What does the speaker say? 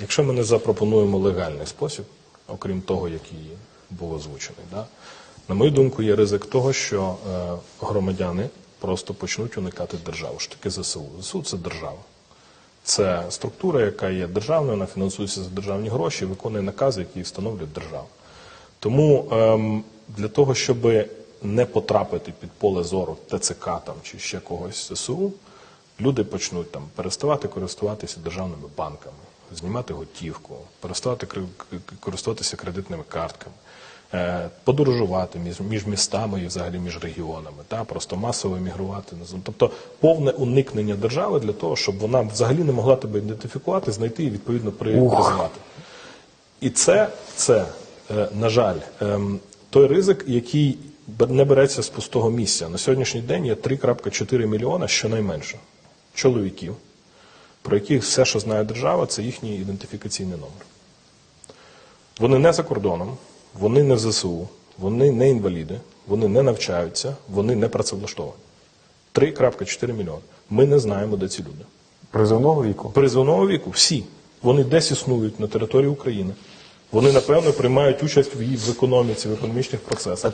Якщо ми не запропонуємо легальний спосіб, окрім того, який був озвучений, да, на мою думку, є ризик того, що е, громадяни просто почнуть уникати державу. Що таке ЗСУ? ЗСУ це держава. Це структура, яка є державною, вона фінансується за державні гроші, виконує накази, які встановлює держава. Тому ем, для того, щоб не потрапити під поле зору ТЦК там, чи ще когось з ССУ, люди почнуть там переставати користуватися державними банками, знімати готівку, переставати кри- користуватися кредитними картками, е, подорожувати між, містами і взагалі між регіонами, та просто масово зону. Тобто повне уникнення держави для того, щоб вона взагалі не могла тебе ідентифікувати, знайти і відповідно при, І це, це е, на жаль, ем, той ризик, який не береться з пустого місця. На сьогоднішній день є 3,4 мільйона щонайменше чоловіків, про яких все, що знає держава, це їхній ідентифікаційний номер. Вони не за кордоном, вони не в ЗСУ, вони не інваліди, вони не навчаються, вони не працевлаштовані. 3,4 мільйони. Ми не знаємо, де ці люди. Призовного віку. Призовного віку всі. Вони десь існують на території України. Вони, напевно, приймають участь в її в економіці, в економічних процесах.